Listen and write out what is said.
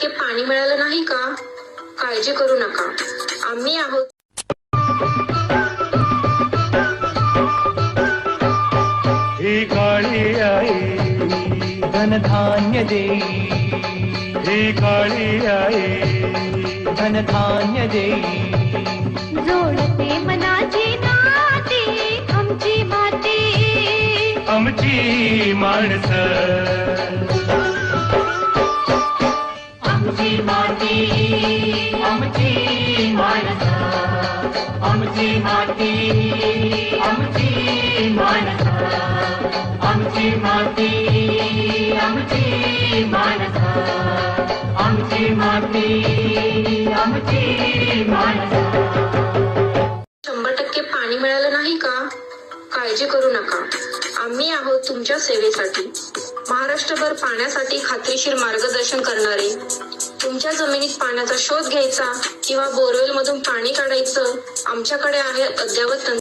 टक्के पाणी मिळालं नाही का? काळजी करू नका. आम्ही आहोत. ही काळी आई धनधान्य देई ही काळी आई धनधान्य देई जोडते मनाची नाती आमची माती. आमची माणसं. आमची माणसं आमची माती आमची माणसं आमची माती आमची माणसं आमची माती आमची माणसं शंभर टक्के पाणी मिळालं नाही का? काळजी करू नका. आम्ही आहोत तुमच्या सेवेसाठी. महाराष्ट्रभर पाण्यासाठी खात्रीशीर मार्गदर्शन करणारे तुमच्या जमिनीत पाण्याचा शोध घ्यायचा किंवा बोरवेल मधून पाणी काढायचं आमच्याकडे आहे अद्ययावत